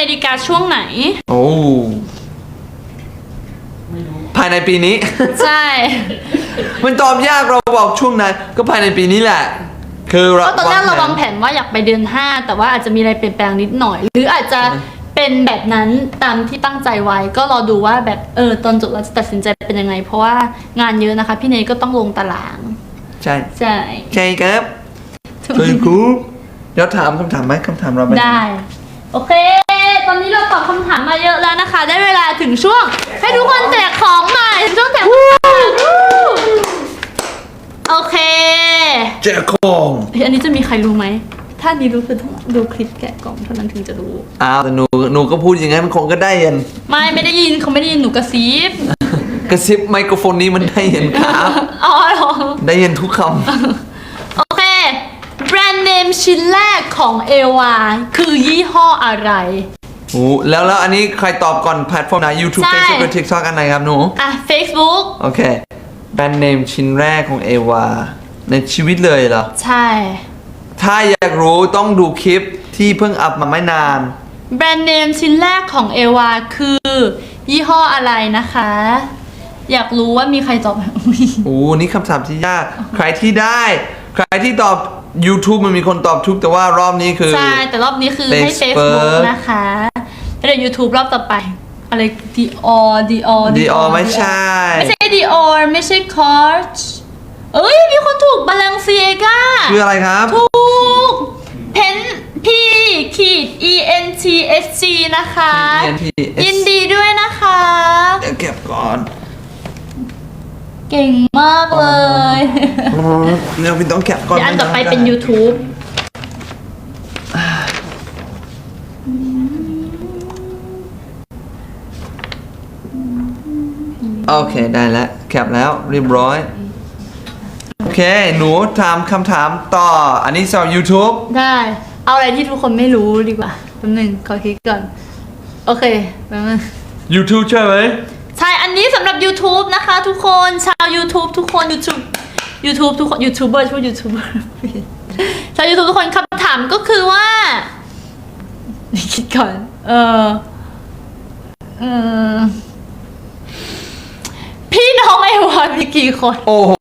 เมริกาช่วงไหน โอ้ภายในปีนี้ ใช่ มันตอบยากเราบอกช่วงนั้น ก็ภายในปีนี้แหละ คือเราก็ตอนแรกเราวางแผแผนว่าอยากไปเดือน5แต่ว่าอาจจะมีอะไรเปลี่ยนแปลงนิดหน่อย หรืออาจจะเป็นแบบนั้นตามที่ตั้งใจไว้ ก็รอดูว่าแบบเออตอนจบเราจะตัดสินใจเป็นยังไง เพราะว่างานเยอะนะคะ พี่เนยก็ต้องลงตาราง ใช่ใช่ใช่ครับใช่ครับเดี๋ยวถามคำถามไหมคำถามเราไหมได้ โอเค ถามมาเยอะแล้วนะคะ ได้เวลาถึงช่วง ให้ทุกคนแจกของใหม่ช่วงแจกของโอเคแจกของเฮ้ยอันนี้จะมีใครรู้ไหม ถ้านี้รู้คือต้องดูคลิปแกะกล่องเท่านั้นถึงจะรู้ อ้าวแต่หนูหนูก็พูดอย่างนั้นมันคงก็ได้ยินไม่ไม่ได้ยินเขาไม่ได้ยินหนูกระซิบกระซิบไมโครโฟนนี้มันได้ยินครับ อ๋อเหรอได้ยินทุกคโอเค แบรนด์เนมชิ้นแรกของเอวาคือยี่ห้ออะไรำ โอ้แล้วแล้วอันนี้ใครตอบก่อนแพลตฟอร์มไหน YouTube ใช่ Facebook หรือ TikTok อันไหนครับหนู อะ Facebook โอเค แบรนด์เนมชิ้นแรกของเอวาในชีวิตเลยเหรอ ใช่ ถ้าอยากรู้ต้องดูคลิปที่เพิ่งอัพมาไม่นาน แบรนด์เนมชิ้นแรกของเอวาคือ ยี่ห้ออะไรนะคะ อยากรู้ว่ามีใครตอบไหมอุ๊ยโอ้นี่คำถามที่ยาก ใครที่ได้ ใครที่ตอบ YouTube มันมีคนตอบทุกแต่ว่ารอบนี้คือ ใช่ แต่รอบนี้คือให้ Facebook Facebook นะคะแล้ว เดี๋ยว YouTube รอบต่อไป อะไร Dior Dior ดีออไม่ใช่ ไม่ใช่ Dior ไม่ใช่ Coach เอ้ย มีคนถูกบาลังเซียกาคืออะไรครับ ถูกเพน P ขีด E N T S G นะคะ PNTSG ยินดีด้วยนะคะ เดี๋ยวเก็บก่อนเก่งมากเลย เดี๋ยวพี่ต้องเก็บก่อนเดี๋ยวอันต่อไปเป็น YouTube โอเคได้แล้วแคปแล้วเรียบร้อย โอเค หนูถามคำถามต่อ อันนี้สำหรับ YouTube ได้ เอาอะไรที่ทุกคนไม่รู้ดีกว่าแป๊บนึงขอคิดก่อน โอเคแป๊บนึง YouTube ใช่ไหมใช่ อันนี้สำหรับ YouTube นะคะทุกคน ชาว YouTube ทุกคน YouTube YouTube ทุกคนยูทูบเบอร์ช่วยยูทูบเบอร์ชาว YouTube ทุกคนคำถามก็คือว่า คิดก่อน เออเออ พี่น้องไอวามีกี่คน โอ้โห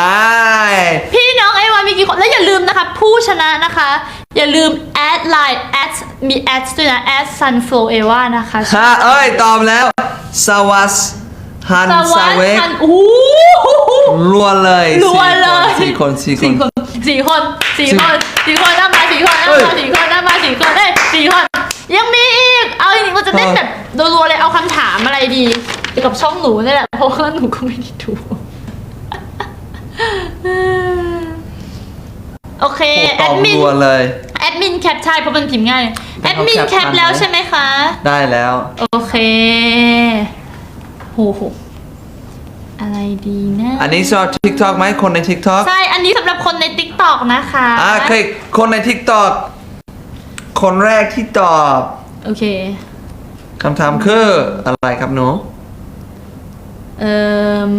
ง่าย พี่น้องไอวามีกี่คน แล้วอย่าลืมนะคะ ผู้ชนะนะคะ อย่าลืมแอดไลน์แอดมีแอดด้วยนะแอด sunflow eva นะคะฮะเอ้ย ตอบแล้ว สวัสฮันสสวัสเวดีกค่ะอู้หูรัวเลยรัวเลยสี่คนสี่คนสี่คนสี่คนสี่คนสี่คนนั่งมาสี่คนนั่งเอ้ยมาสี่คนนั่งมาสี่คนเอ้ยสี่คนยังมีอีก เอาจริงๆเราจะเล่นแบบรัวๆเลยเอาคำถามอะไรดีเกี่ยวกับช่องหนูนี่แหละ เพราะว่าหนูก็ไม่ได้ดู โอเคตแออบดมิน รัวเลย แอดมินแคปใช่เพราะมันพิมพ์ง่าย แอดมินเขาแคแคปปทันไหมแล้วใช่ไหมคะ ได้แล้ว โอเคโหโหอะไรดีนะอันนี้สำหรับ TikTok ไหมคนใน TikTok ใช่ อันนี้สำหรับคนใน TikTok นะคะอ่าโอเคคนใน TikTok คนแรกที่ตอบโอเค คำถามคืออะไรครับหนู เอ่อ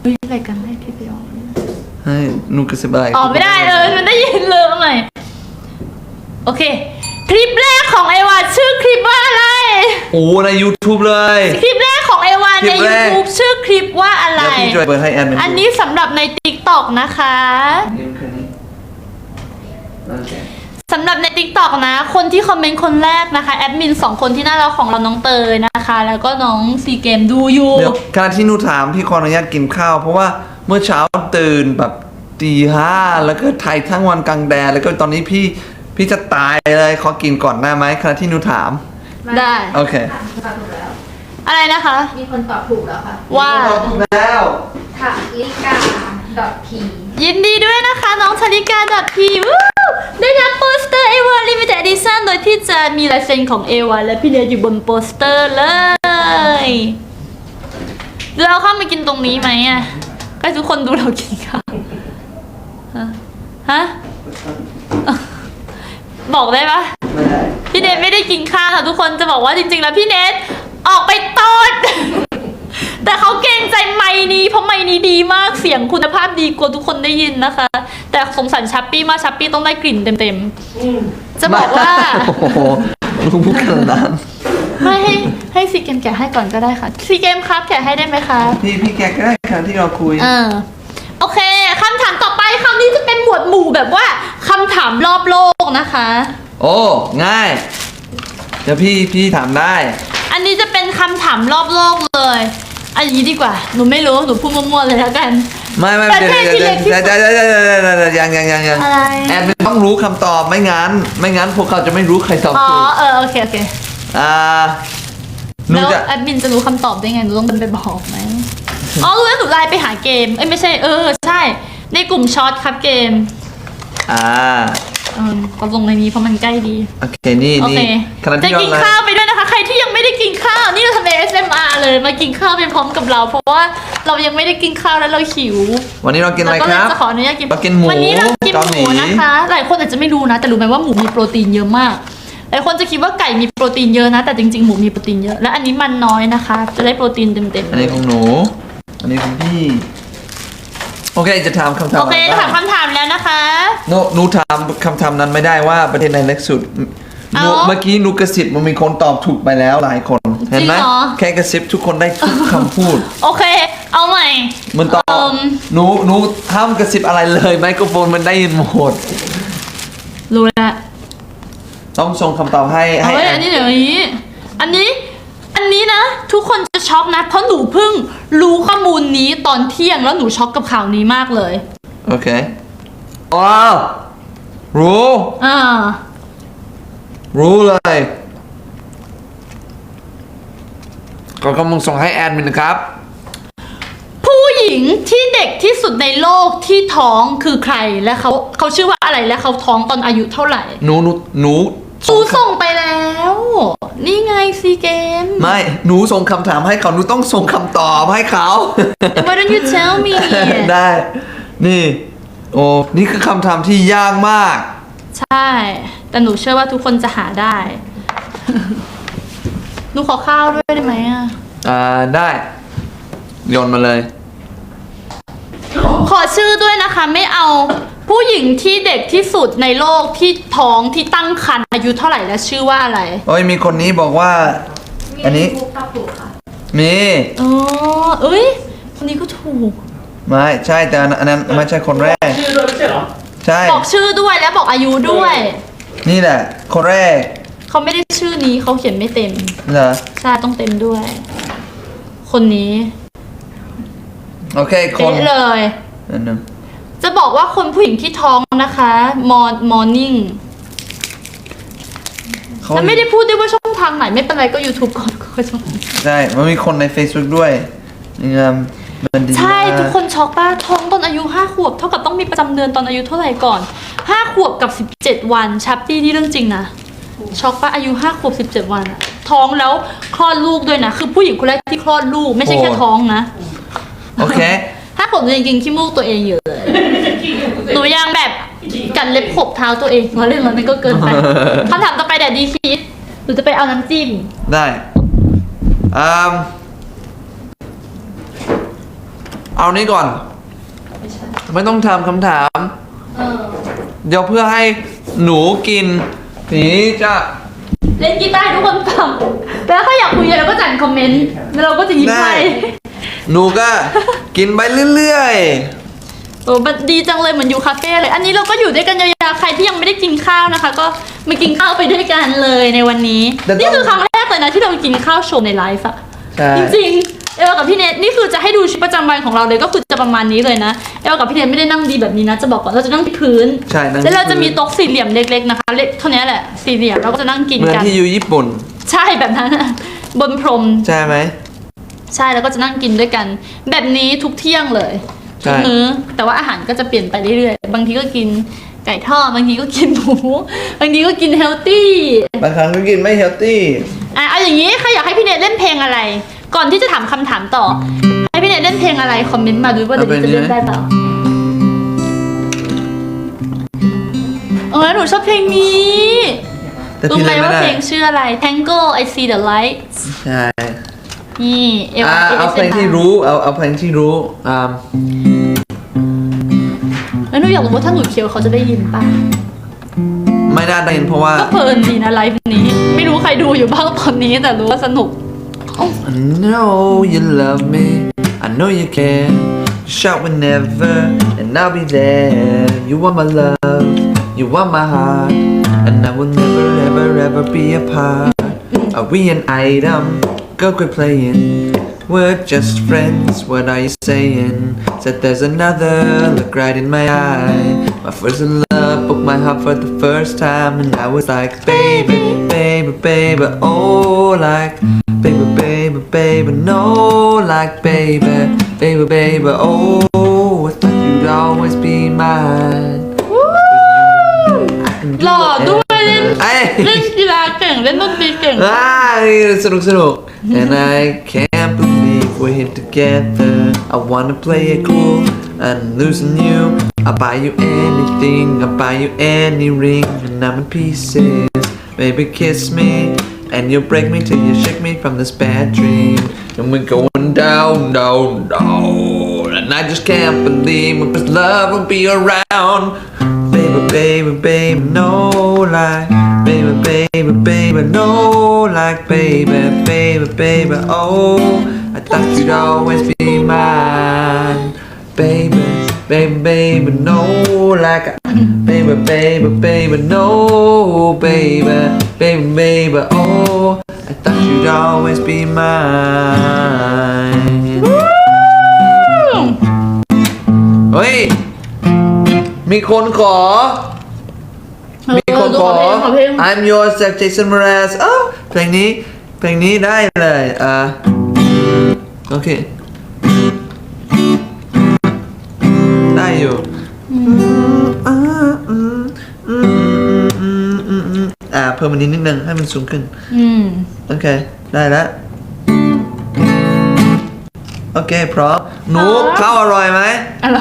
เฮ้ยอะไรกันได้ที่ไปออกให้หนูกระซิบอะไรออกไม่ได้เลยมันได้ยินเลยเอาใหม่โอเค คลิปแรกของไอวาชื่อคลิปว่าอะไร โอ้ใน YouTube เลย คลิปแรกของไอวาคลิในปแรก YouTube ชื่อคลิปว่าอะไร เดี๋ยวพี่ช่วยเปิดให้แอนมันดูอันนี้สำหรับใน TikTok นะคะโอเค สำหรับใน TikTok นะ คนที่คอมเมนต์คนแรกนะคะ แอดมินสองคนที่น่ารักของเราน้องเตยนะคะ แล้วก็น้องซีเกมดูอยู่ เดี๋ยวขณะที่หนูถามพี่ขออนุญาตกินข้าว เพราะว่าเมื่อเช้าตื่นแบบตีห้าแล้วก็ถ่ายทั้งวันกลางแดดแล้วก็ตอนนี้พี่พี่จะตายเลยขอกินก่อนได้ไหมขณะที่หนูถาม ได้ โอเคตอบถูกแล้ว อะไรนะคะ มีคนตอบถูกแล้วค่ะว่าแล้ว ค่ะลิกา ดอทพียินดีด้วยนะคะน้องชลิกาดอทพีได้รับโปสเตอร์เอวาลิมิเต็ดดิชั่นโดยที่จะมีลายเซ็นของเอวาและพี่เดียอยู่บนโปสเตอร์เลยเราเข้ามากินตรงนี้ไหมอะให้ทุกคนดูเรากินข้าวฮะฮะบอกได้ปะไม่ได้พี่เนทไม่ได้กินข้าวค่ะทุกคนจะบอกว่าจริง ๆ แล้วพี่เนทออกไปตด แต่เขาเกรงใจไมค์นี้เพราะไมค์นี้ดีมากเสียงคุณภาพดีกว่าทุกคนได้ยินนะคะ แต่สงสารชัปปี้มากชัปปี้ต้องได้กลิ่นเต็มๆจะบอกว่า โอ้โหรู้มุกขนาดนั้นไม่ให้ให้ซีเกมแกะให้ก่อนก็ได้ค่ะซีเกมครับแกะให้ได้ไหมคะพี่พี่แกก็ได้ครั้งที่เราคุย เออโอเคคำถามต่อไปคำนี้จะเป็นหมวดหมู่แบบว่าคำถามรอบโลกนะคะ โอ้ ง่ายเดี๋ยวพี่พี่ถามได้ อันนี้จะเป็นคำถามรอบโลกเลย อันนี้ดีกว่า หนูไม่รู้ หนูพูดมั่วๆเลยแล้วกัน ไม่ไม่ประเดี๋ยวเทศเดี๋ยวที่เดี๋ยวเล็กที่สุดเดี๋ยวเดี๋ยวเดี๋ยวเดี๋ยวเดี๋ยวยังยังยังยังอะไร แอนไม่ต้องรู้คำตอบไม่งั้น ไม่งั้นพวกเขาจะไม่รู้ใครตอบอ๋อ ถูกเออ โอเค โอเค อ่าหนูแล้วจะแอดมินจะรู้คำตอบได้ไง หนูต้องเดินไปบอกไหมอ๋อ รู้แล้วหนูไลน์ไปหาเกม เอ้ย ไม่ใช่ เออ ใช่ ในกลุ่มช็อตครับเกม อ่า เออก็ลงในนี้เพราะมันใกล้ดี โอเค นี่โอนี่เคขณะจะที่เรากินไลข้าวฟ์ไปด้วยนะคะ ใครที่ยังไม่ได้กินข้าว นี่เราทำ ASMR เลยมากินข้าวไปพร้อมกับเรา เพราะว่าเรายังไม่ได้กินข้าวแล้วเราหิววันนี้เรากินอะไรก็คเลยรับ จะขออนุญาตกินเรากินหมูวันนี้เรากินเกาหหลีมูนะคะ หลายคนอาจจะไม่รู้นะ แต่รู้ไหมว่าหมูมีโปรตีนเยอะมาก หลายคนจะคิดว่าไก่มีโปรตีนเยอะนะ แต่จริงๆหมูมีโปรตีนเยอะ และอันนี้มันน้อยนะคะ จะได้โปรตีนเต็มอันนี้ของหนู อันนี้ของพี่ โอเคจะถามคำๆถามโอเคอะไรถาบ้ามงคำถามแล้วนะคะหนูหนูถามคำถามนั้นไม่ได้ว่าประเทศไหนเล็กสุดหนูเอาเมื่อกี้หนูกระซิบมันมีคนตอบถูกไปแล้วหลายคน เห็นไหมจริงเหรอ แค่กระซิบทุกคนได้ทุกคำพูด โอเค เอาใหม่ มันตอบเอิ่ม หนูหนูห้ามกระซิบอะไรเลยไมโครโฟนมันได้ยินหมด รู้แล้วต้องส่งคำตอบให้ให้เฮ้ยแออันนนี้เดี๋ยวนี้ อันนี้ อันนี้นะ ทุกคนจะช็อกนะ เพราะหนูเพิ่งรู้ข้อมูลนี้ตอนเที่ยงแล้วหนูช็อกกับข่าวนี้มากเลย โอเคว้าวรู้อ่า รู้เลยก็กำลังส่งให้แอนมินนะครับ ผู้หญิงที่เด็กที่สุดในโลกที่ท้องคือใครและเขาเขาชื่อว่าอะไรและเขาท้องตอนอายุเท่าไหร่ หนูหนูหนูซูส่งไปแล้ว นี่ไงซีเกม ไม่หนูส่งคำถามให้เขาหนูต้องส่งคำตอบให้เขา Why don't you tell me ได้ นี่ โอ้นี่คือคำถามที่ยากมาก ใช่ แต่หนูเชื่อว่าทุกคนจะหาได้ หนูขอข้าวด้วยได้ไหมอะ อ่า ได้โยนมาเลย ขอชื่อด้วยนะคะ ไม่เอาผู้หญิงที่เด็กที่สุดในโลกที่ท้องที่ตั้งครรภ์อายุเท่าไหร่และชื่อว่าอะไรโอ้ยมีคนนี้บอกว่ามีอันนี้มุกตอบถูกค่ะ มีอ๋อเอ้ยคนนี้ก็ถูก ไม่ใช่แต่อันอันนั้นไม่ใช่คนแรก ชื่อด้วยไม่ใช่เหรอ ใช่ บอกชื่อด้วยและบอกอายุด้วย นี่แหละ คนแรกเขาไม่ได้ชื่อนี้เขาเขียนไม่เต็ม เหรอ ใช่ต้องเต็มด้วย คนนี้ โอเคคนเป๊ะเลยอันหนึงจะบอกว่าคนผู้หญิงที่ท้องนะคะมอมอร์นิ่งเขาแต่ไม่ได้พูดด้วยว่าช่องทางไหนไม่เป็นไรก็ YouTube ก่อนก็ช่องทางใช่มันมีคนใน Facebook ด้วยนี่งามมันดีใช่มากทุกคนช็อกป้าท้องตอนอายุ5ขวบเท่ากับต้องมีประจำเดือนตอนอายุเท่าไหร่ก่อน5ขวบกับ 17 วันชัปปี้นี่เรื่องจริงนะช็อกป้าอายุ5ขวบ17 วันอะท้องแล้วคลอดลูกด้วยนะ คือผู้หญิงคนแรกที่คลอดลูกไม่ใช่แค่ท้องนะ โอเคห้าขวบหนูยังกินขี้มูกตัวเองอยู่เลย หนูยังแบบกัดเล็บขบเท้าตัวเองเราเล่นแล้วมันก็เกินไปคำถามต่อไปแดดดีคิดหนูจะไปเอาน้ำจิ้ม ได้อืมเอานี้ก่อน ไม่ต้องทำคำถามเออเดี๋ยวเพื่อให้หนูกินทีจะเล่นกีตาร์ให้ทุกคนฟังแล้วถ้าอยากคุยอะไรก็จัดคอมเมนต์ แล้วเราก็จะยิ้มให้ หนูก็กินไปเรื่อยโอ้มันดีจังเลยเหมือนอยู่คาเฟ่เลย อันนี้เราก็อยู่ด้วยกันยาวๆ ใครที่ยังไม่ได้กินข้าวนะคะ ก็มากินข้าวไปด้วยกันเลยในวันนี้ นี่คือครั้งแรกเลยนะที่เรากินข้าวโชว์ในไลฟ์อะๆใช่จริงๆ เอวากับพี่เนทนี่คือจะให้ดูชีวิตประจำวันของเราเลยก็คือจะประมาณนี้เลยนะ เอวากับพี่เนทไม่ได้นั่งดีแบบนี้นะ จะบอกก่อนเราจะนั่งที่พื้น ใช่นั่งที่แล้วเราจะมีโต๊ะสี่เหลี่ยมเล็กๆนะคะเล็กเท่านี้แหละสี่เหลี่ยมเราก็จะนั่งกินเหมือนกัน ที่อยู่ญี่ปุ่น ใช่แบบนั้นอะบนพรม ใช่ไหม ใช่แล้วก็จะนั่งกินด้วยกัน แบบนี้ทุกเที่ยงเลยใช่ทุกมื้อแต่ว่าอาหารก็จะเปลี่ยนไปเรื่อยๆ บางทีก็กินไก่ทอดบางทีก็กินหมูบางทีก็กินเฮลตี้บางครั้งก็กินไม่เฮลตี้อะเอาอย่างนี้ใครอยากให้พี่เนทเล่นเพลงอะไร ก่อนที่จะถามคำถามต่อ ให้พี่เนทเล่นเพลงอะไรคอมเมนต์มาดูว่าเดี๋ยวนี้จะเล่นได้เปล่าเออหนูชอบเพลงนี้แต่รู้พี่ไหมเล่นไม่ว่าได้เพลงชื่ออะไร Tangle I See the Lights ใช่ นี่เอวอ่าเอาเพลงที่รู้เอาเอาเพลงที่รู้อ่าแล้วหนูอยากรู้ว่าถ้าหนูเคียวเขาจะได้ยินป่ะ ไม่ได้ได้ยินเพราะว่าก็เพลินดีนะไลฟ์นี้ ไม่รู้ใครดูอยู่บ้างตอนนี้แต่รู้ว่าสนุก I know you love me I know you can shout whenever and I'll be there you want my love you want my heart and I will never ever ever be apart are we an item go quit playing we're just friends what are you saying said there's another look right in my eye my first love broke my heart for the first time and I was like baby baby baby oh like Baby, baby, baby, no, like baby, baby, baby, oh, I thought you'd always be mine. I can do หล่อ whatever. ด้วยเล่น เอ้ย เล่นกีฬา เก่ง เล่นดนตรีเก่ง อ่าสนุกสนุก And I can't believe we're here together I wanna play it cool and losing you I'll buy you anything I'll buy you any ring and I'm in pieces Baby kiss me and you break me till you shake me from this bad dream And we're going down, down, down And I just can't believe what this love will be around Baby, baby, baby, no lie. Baby, baby, baby, no like baby, baby, baby, oh. I thought you'd always be mine. Baby, baby, baby, no like. Baby, baby, baby, no, baby, baby, baby, oh. I thought you'd always be mine. มีคนขอ มีคนขอขอเพลง I'm yours จาก Jason Mraz อ้าวเพลงนี้ เพลงนี้ได้เลยอ่าโอเค ได้อยู่อ่าเพิ่มมันนิดนิดนึงให้มันสูงขึ้น อืม โอเค ได้แล้วโอเคพร้อมหนูครับข้าวอร่อยไหมอะไร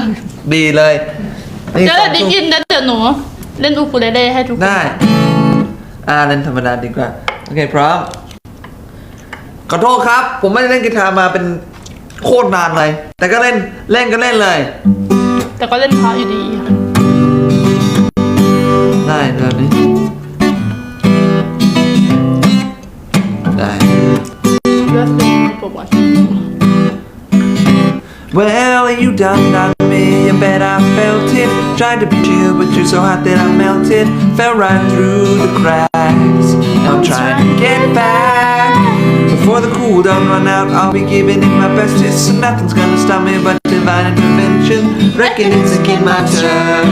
ดีเลย นี่เดี๋ยวสองดิทุ่มกินเดี๋ยวหนู เล่นอูคูเลเล่ให้ทุกคนได้ อ่าเล่นธรรมดาดีกว่า โอเค พร้อม ขอโทษครับ ผมไม่ได้เล่นกีตาร์มาเป็นโคตรนานเลย แต่ก็เล่น เล่นก็เล่นเลย แต่ก็เล่นเพราะอยู่ดีค่ะได้แบบนี้ ได้ เลือกเป็นโปรโมท Well, you done on me, I bet I felt it. Tried to be chill, but you're so hot that I melted. Fell right through the cracks. Now I'm trying to get back. Before the cool down run out, I'll be giving it my best. It's so nothing's gonna stop me but divine intervention. Reckon it's again my turn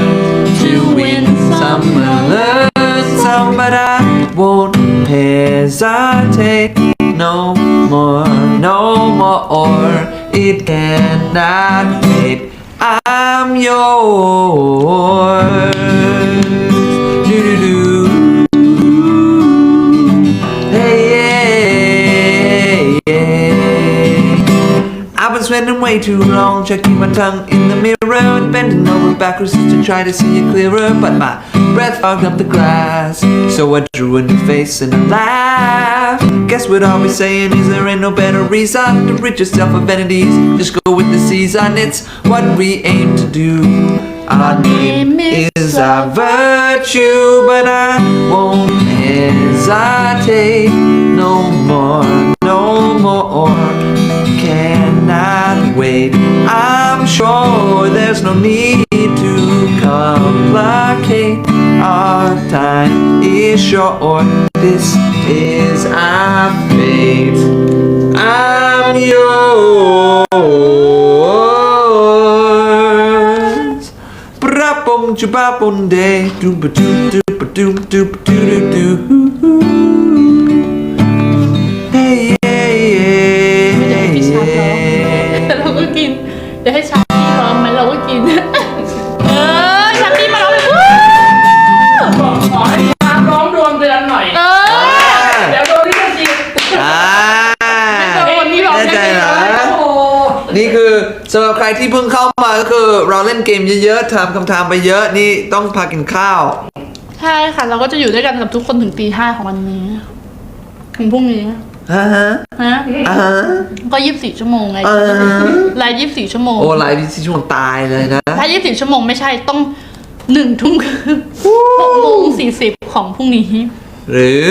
to win some learn some, but I won't hesitate no more, no more. It cannot wait. I'm yours. Do-do-do. Hey, yeah, yeah. I've been spending way too long checking my tongue in the mirror and bending over backwards just to try to see it clearer. But my breath fogged up the glass, so I drew a new face and a laugh. Guess what I'll be saying is there ain't no better reason to rid yourself of vanities. Just go with the season, it's what we aim to do. Our name is our virtue, but I won't hesitate no more, no more. Cannot wait. I'm sure there's no need to complicate. Our time is short. This is our fate. I'm yours. Brapum, jabapum, day, doop, doop, doop, doop, doop, doop, doop. กมเยอะๆถามคำถามไปเยอะนี่ต้องพากินข้าว ใช่ค่ะ เราก็จะอยู่ด้วยกันกับทุกคนถึงตีห้าของวันนี้ ถึงพรุ่งนี้อ่าฮะฮะอ่าฮะ ก็ยี่สิบสี่ชั่วโมงไงอ่าฮะไลฟ์ยี่สิบสี่ชั่วโมง โอ้ไลฟ์ที่ช่วงตายเลยนะ ถ้ายี่สิบสี่ชั่วโมงไม่ใช่ต้องหนึ่งทุ่มครึ่งหกโมงสี่สิบของพรุ่งนี้หรือ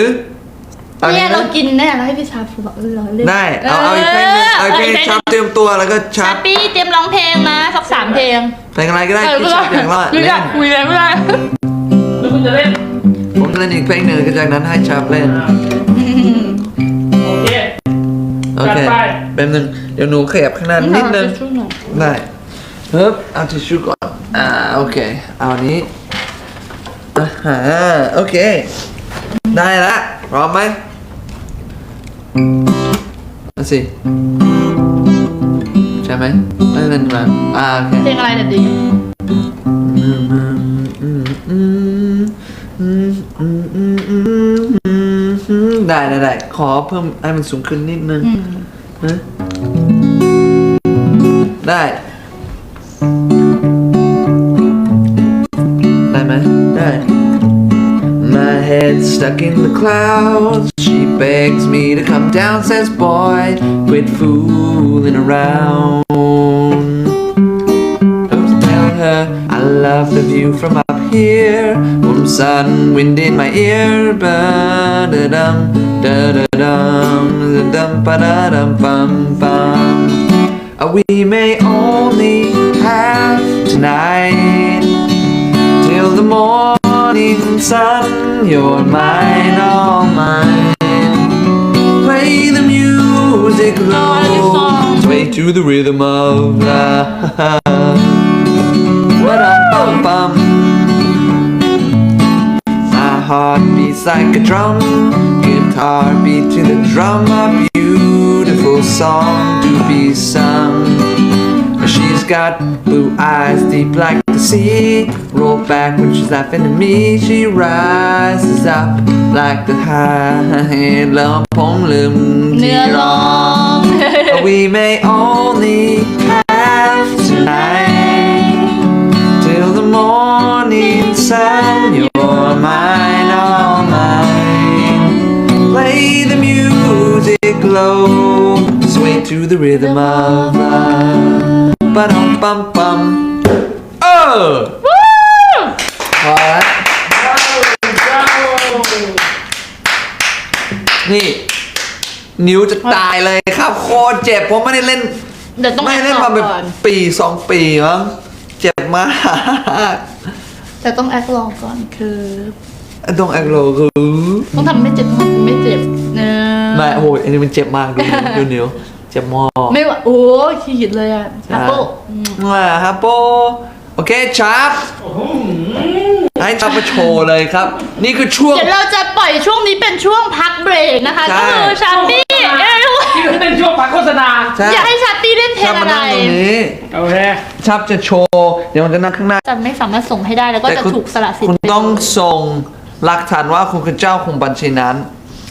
เอาเนี่ยนี้เรานะกินแน่แล้วให้พี่ชาฟูบอกเออเราเล่นได้เอาเอาอีกเพลงหนึงโอเคพลงหชันึ่บงเตรียมตัวแล้วก็ชัชาบปี้เตรียมร้องเพลงนะสักสามเพลง เพลงอะไรก็ได้เออที่ชับอย่างละหรือเล่อยากนคุยเลยไม่ได้หรือคุณจะเล่น ผมจะเล่นอีกเพลงหนึ่งก็จากนั้นให้ชับเล่น โอเค โอเคจัดไปเป็นหนึ่งเดี๋ยวหนูขยับข้างหน้านิดนึงช่วยหน่อยได้เฮ้บเอาทิชชู่ก่อน อ่า โอเค เอาอันนี้อ่าฮะโอเค ได้ละพร้อมไหมมาสิใช่ไหมไม่เป็นไรอ่าโอเคเพลงอะไรเนี่ยดีได้ได้ได้ขอเพิ่มให้มันสูงขึ้นนิดนึงนะได้ ได้ไหมได้ My head stuck in the clouds. Begs me to come down, says boy, quit fooling around. Don't tell her I love the view from up here. Warm sun, wind in my ear. Ba da dum, da da dum, da dum, ba da dum, bum bum. Uh, We may only have tonight till the morning sun. You're mine, all mine. The music Oh, I like this low, song. sway to the rhythm of love. Ba-dum-bum-bum. My heart beats like a drum, guitar beat to the drum, a beautiful song to be sung. She's got blue eyes deep like the sea. Roll back when she's laughing at me. She rises up like the high lump on limb. Dear long, we may only have tonight till the morning sun. You're mine, all mine. Play the music low, sway to the rhythm of love. Ba-dum-bum-bum. พอแล้วนี่ นิ้วจะตายเลยครับโคตรเจ็บผมไม่ได้เล่น เดี๋ยวต้องไม่แอคเล่นลอมางเป็นก่อนปีสองปีมั้งเจ็บมากแต่ต้องแอคลองก่อนคือ ตรงแอคโลคือต้องทำไม่เจ็บต้องทำไม่เจ็บเนอะไม่โอ้ยอันนี้มันเจ็บมากดูนิ้วดูนิ้วเจ็บมาก ไม่ว่าโอ้ยขีดเลยอะแอปเปิ้ล มาครับโปโอเคชาร์ปให้ชาร์ปมาโชว์เลยครับ นี่คือช่วง เดี๋ยวเราจะปล่อยช่วงนี้เป็นช่วงพักเบรกนะคะใช่ ก็คือชาร์ปี้เอ้ยที่เป็นช่วงพักโฆษณา ใช่อยากให้ชาร์ปี้เล่นเพลชางร์ปอะมาไรนั่งตรงนี้โอเค ชาร์ปจะโชว์ เดี๋ยวมันจะนั่งข้างหน้า จะไม่สามารถส่งให้ได้แล้วก็จะคุณถูกสละสิทคุณธิ์ไปต้องส่งหลักฐานว่าคุณคือเจ้าของบัญชีนั้น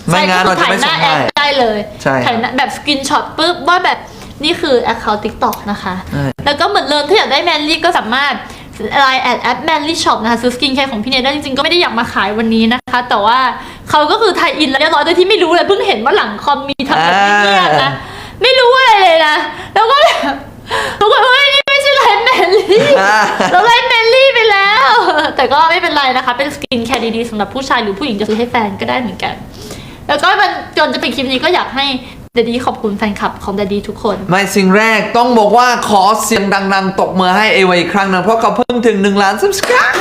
ไม่งั้นเราจะไม่ส่งถ่ายหน้าให้ แอปได้เลยใช่ ถ่ายหน้าแบบสกินช็อตปุ๊บว่าแบบ นี่คือ Account TikTok นะคะ ใช่ แล้วก็เหมือนเดิมถ้าอยากได้แมนลี่ก็สามารถไลน์แอดแอปแมนลี่ช็อปนะคะซื้อสกินแคร์ของพี่เนยได้จริงๆ ก็ไม่ได้อยากมาขายวันนี้นะคะ แต่ว่าเขาก็คือไทยอินแล้วเรียบร้อยโดยที่ไม่รู้เลยเพิ่งเห็นว่าหลังคอมมีทำแบบเงียบๆนะไม่รู้อะไรเลยนะ แล้วก็แบบทุกคนเฮ้ยนี่ไม่ใช่ไลน์แมนลี่อ่าเราไล่เมลลี่ไปแล้ว แต่ก็ไม่เป็นไรนะคะ เป็นสกินแคร์ดีๆสำหรับผู้ชายหรือผู้หญิงจะซื้อให้แฟนก็ได้เหมือนกัน แล้วก็มันจนจะเป็นคลิปนี้ก็อยากให้ เดดี้ขอบคุณแฟนคลับของเดดดี้ทุกคน ไม่สิ่งแรกต้องบอกว่าขอเสียงดังๆ ตกมือให้เอวอีกครั้งหนึงเพราะเขาเพิ่งถึง1ล้าน subscribe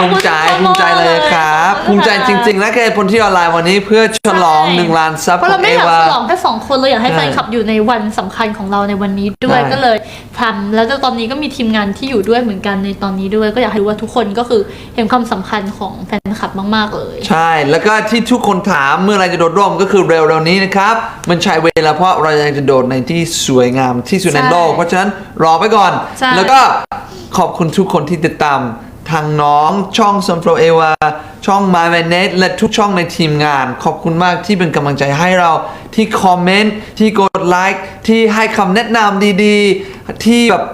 ภูคุมิณใจทุกคนภูมิใจเลยครับภูมิใจจริงๆ และแกผลที่ออนไลน์วันนี้เพื่อฉลอง1ล้านซับเพราะขอเรางไม่เออยากวาฉลองแค่สองคนเราอยากให้ใช่แฟนคลับอยู่ในวันสำคัญของเราในวันนี้ด้วยใช่ก็เลยทำแล้วตอนนี้ก็มีทีมงานที่อยู่ด้วยเหมือนกันในตอนนี้ด้วย ก็อยากให้รู้ว่าทุกคนก็คือเห็นความสำคัญของแฟนคลับมากๆเลย ใช่ แล้วก็ที่ทุกคนถามเมื่อไหรจะโดดร่มก็คือเร็วๆนี้นะครับมันใช้เวลาเพราะเรายังจะโดดในที่สวยงามที่สุดในโลกใช่เพราะฉะนั้นรอไปก่อนใช่แล้วก็ขอบคุณทุกคนที่ติดตาม ทางน้องช่อง s u n f l o w e w a ช่อง My m a n e t และทุกช่องในทีมงาน ขอบคุณมากที่เป็นกำลังใจให้เราที่คอมเมนต์ที่กดไลค์ที่ให้คำแนะนำดีๆ ที่แบบ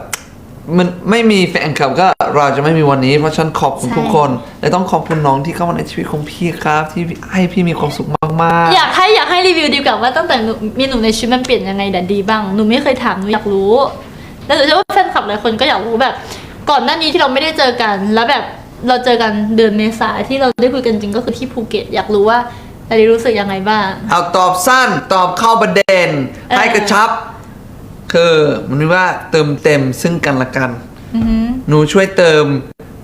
มันไม่มีแฟนคลับก็เราจะไม่มีวันนี้ เพราะฉะนันขอบคุณทุกคน และต้องขอบคุณน้องที่เข้ามาในชีวิตของพี่ครับ ที่ให้พี่มีความสุขมากๆ อยากให้อยากให้รีวิวดีกว่าว่าตั้งแต่หนูมีหนูในชีวิตมันเปลี่ยนยังไงดัดดีบ้างหนูไม่เคยถามหนูอยากรู้ แล้วหนูเชื่อว่าแฟนคลับหลายคนก็อยากรู้แบบ ก่อนหน้านี้ที่เราไม่ได้เจอกัน แล้วแบบเราเจอกันเดือนเมษาที่เราได้คุยกันจริงก็คือที่ภูเก็ต อยากรู้ว่าดาริรู้สึกยังไงบ้าง เอาตอบสั้นตอบเข้าประเด็นเออให้กระชับ คือมันเรียกว่าเติมเต็มซึ่งกันและกันอือหือหนูช่วยเติม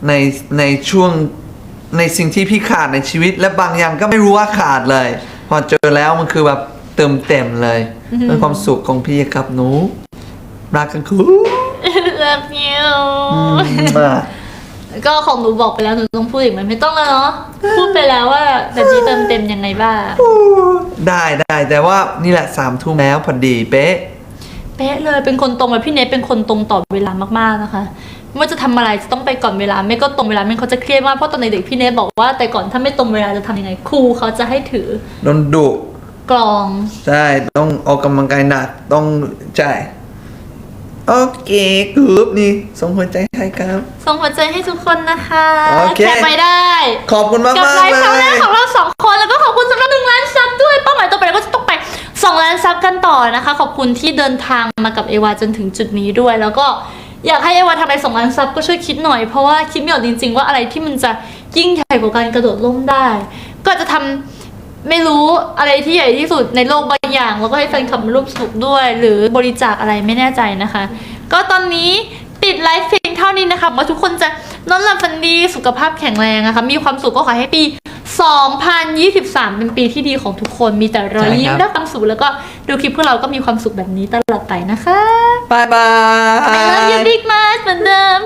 ในในช่วงในสิ่งที่พี่ขาดในชีวิต และบางอย่างก็ไม่รู้ว่าขาดเลย พอเจอแล้วมันคือแบบเติมเต็มเลยเป็นความสุขของพี่กับหนูรักกันคู่ Love you มาก็ของหนูบอกไปแล้วหนูต้องพูดอีกไหมไม่ต้องแล้วเนาะพูดไปแล้วว่าแบบนี้เติมเต็มยังไงบ้าง ได้ได้แต่ว่านี่แหละสามทุ่มแล้วพอดีเป๊ะ เป๊ะเลยเป็นคนตรงแบบพี่เนทเป็นคนตรงต่อเวลามากๆนะคะไม่ว่าจะทำอะไรจะต้องไปก่อนเวลา ไม่ก็ตรงเวลาไม่เขาจะเครียดมากเพราะตอนเด็กๆพี่เนทบอกว่าแต่ก่อนถ้าไม่ตรงเวลาจะทำยังไงครูเขาจะให้ถือโดนดุกลอง ใช่ ต้องออกกำลังกายหนัก ต้องใช่ โอเคกรุ๊ปนี่ส่งหัวใจให้ครับ ส่งหัวใจให้ทุกคนนะคะโอเคแคปไปได้ขอบคุณมากกับมากไลฟ์เลครั้งแรกยของเราสองคนแล้วก็ขอบคุณสำหรับหนึ่งล้านซับด้วยเป้าหมายต่อไปเราก็จะต้องไปสองล้านซับกันต่อนะคะ ขอบคุณที่เดินทางมากับเอวาจนถึงจุดนี้ด้วย แล้วก็อยากให้เอวาทำอะไรสองล้านซับก็ช่วยคิดหน่อยเพราะว่าคิดไม่ออกจริงๆ ว่าอะไรที่มันจะยิ่งใหญ่กว่าการกระโดดร่มได้ ก็อาจจะทำ ไม่รู้อะไรที่ใหญ่ที่สุดในโลกบางอย่าง แล้วก็ให้แฟนคลับมาร่วมสนุกด้วย หรือบริจาคอะไรไม่แน่ใจนะคะ ก็ตอนนี้ปิดไลฟ์เพียงเท่านี้นะคะหวังว่าทุกคนจะนอนหลับฝันดีสุขภาพแข็งแรงนะคะ มีความสุขก็ขอให้ปี 2023 เป็นปีที่ดีของทุกคนมีแต่รอยยิ้มใช่ครับและความสุขแล้วก็ดูคลิปพวกเราก็มีความสุขแบบนี้ตลอดไปนะคะบายบาย I love you big much เหมือนเดิม